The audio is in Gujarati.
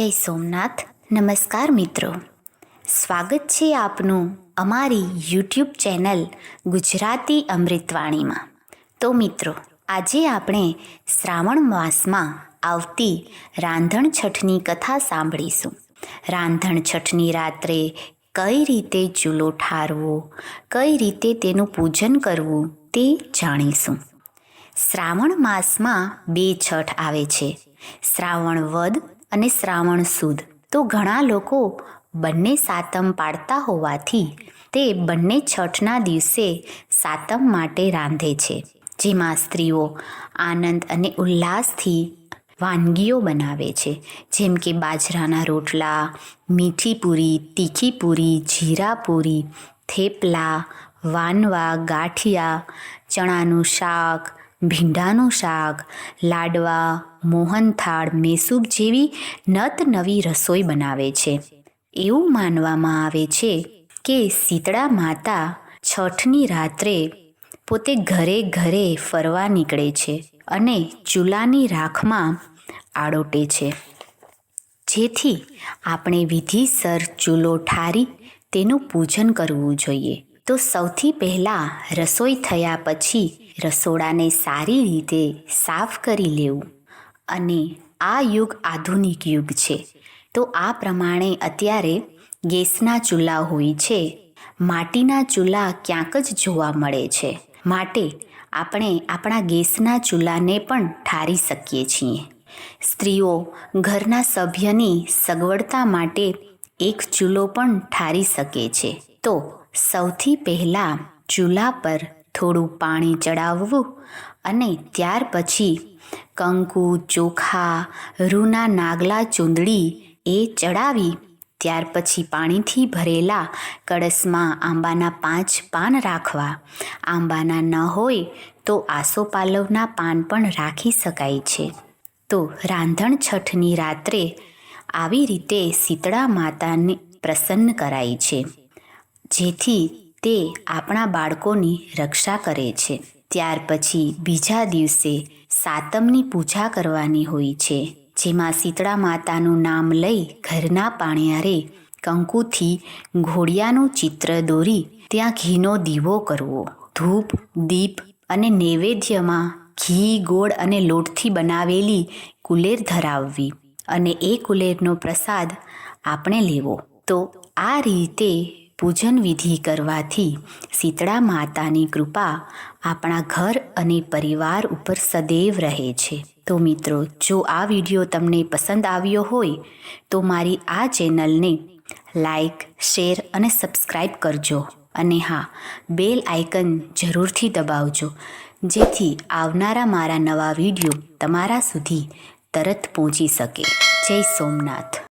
જય સોમનાથ. નમસ્કાર મિત્રો. સ્વાગત છે આપનું અમારી યુટ્યુબ ચેનલ ગુજરાતી અમૃતવાણીમાં. તો મિત્રો, આજે આપણે શ્રાવણ માસમાં આવતી રાંધણ છઠની કથા સાંભળીશું. રાંધણ છઠની રાત્રે કઈ રીતે ચૂલો ઠારવો, કઈ રીતે તેનું પૂજન કરવું તે જાણીશું. શ્રાવણ માસમાં બે છઠ આવે છે. શ્રાવણ વદ અને શ્રાવણ સુદ. તો ઘણા લોકો બંને સાતમ પાડતા હોવાથી તે બંને છઠના દિવસે સાતમ માટે રાંધે છે. જેમાં સ્ત્રીઓ આનંદ અને ઉલ્લાસથી વાનગીઓ બનાવે છે. જેમ કે બાજરાના રોટલા, મીઠી પૂરી, તીખી પૂરી, જીરા પૂરી, થેપલા, વાનવા, ગાંઠિયા, ચણાનું શાક ભીંડાનું શાક, લાડવા, મોહનથાળ મેસૂબ જેવી નત નવી રસોઈ બનાવે છે. એવું માનવામાં આવે છે કે શીતળા માતા છઠની રાત્રે પોતે ઘરે ઘરે ફરવા નીકળે છે અને ચૂલાની રાખમાં આડોટે છે. જેથી આપણે વિધિસર ચૂલો ઠારી તેનું પૂજન કરવું જોઈએ. તો સૌથી પહેલાં રસોઈ થયા પછી રસોડાને સારી રીતે સાફ કરી લેવું. અને આ યુગ આધુનિક યુગ છે. તો આ પ્રમાણે અત્યારે ગેસના ચૂલા હોય છે. માટીના ચૂલા ક્યાંક જ જોવા મળે છે. માટે આપણે આપણા ગેસના ચૂલાને પણ ઠારી શકીએ છીએ. સ્ત્રીઓ ઘરના સભ્યની સગવડતા માટે એક ચૂલો પણ ઠારી શકે છે. તો સૌથી પહેલાં ચૂલા પર થોડું પાણી ચડાવવું અને ત્યાર પછી કંકુ, ચોખા, રૂના નાગલા ચૂંદડી એ ચડાવી, ત્યાર પછી પાણીથી ભરેલા કળશમાં આંબાના પાંચ પાન રાખવા. આંબાના ન હોય તો આસોપાલવના પાન પણ રાખી શકાય છે. તો રાંધણ છઠની રાત્રે આવી રીતે શીતળા માતાને પ્રસન્ન કરાય છે. જેથી તે આપણા બાળકોની રક્ષા કરે છે. ત્યાર પછી બીજા દિવસે સાતમની પૂજા કરવાની હોય છે, જેમાં શીતળા માતાનું નામ લઈ ઘરના પાણિયારે કંકુથી ઘોડિયાનું ચિત્ર દોરી ત્યાં ઘીનો દીવો કરવો. ધૂપ, દીપ અને નૈવેદ્યમાં ઘી, ગોળ અને લોટથી બનાવેલી કુલેર ધરાવવી અને એ કુલેરનો પ્રસાદ આપણે લેવો. તો આ રીતે પૂજન વિધિ કરવાથી શીતળા માતાની કૃપા આપણા ઘર અને પરિવાર ઉપર સદૈવ રહે છે. તો મિત્રો, જો આ વીડિયો તમને પસંદ આવ્યો હોય, તો મારી આ ચેનલને લાઈક, શેર અને સબસ્ક્રાઈબ કરજો. અને હા, બેલ આઇકન જરૂરથી દબાવજો, જેથી આવનારા મારા નવા વીડિયો તમારા સુધી તરત પહોંચી શકે. જય સોમનાથ.